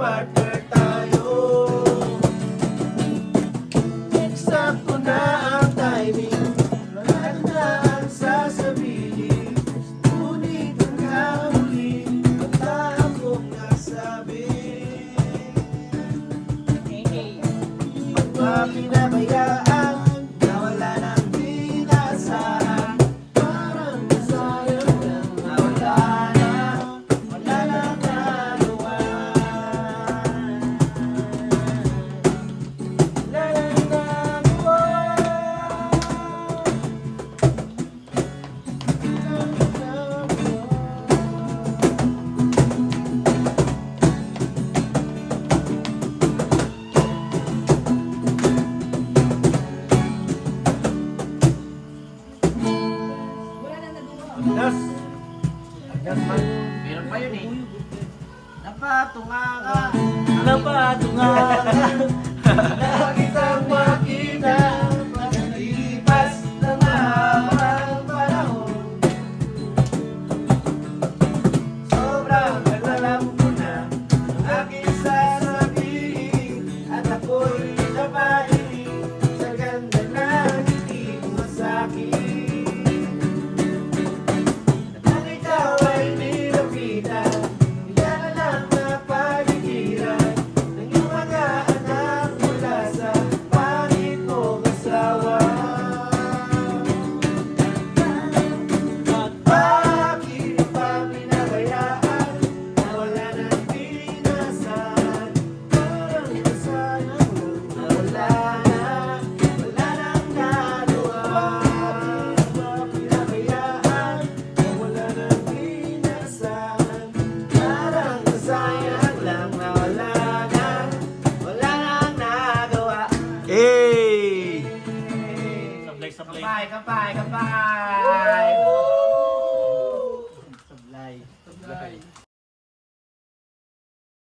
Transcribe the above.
partner Eksakto na ang timing. Lahat na ang sasabihin. Ngunit ang kahuli Wala akong nasabi. Pagpapinabayaan Hanggang man. Meron pa yun eh. Napatunga ka. Napatunga ka. Bye.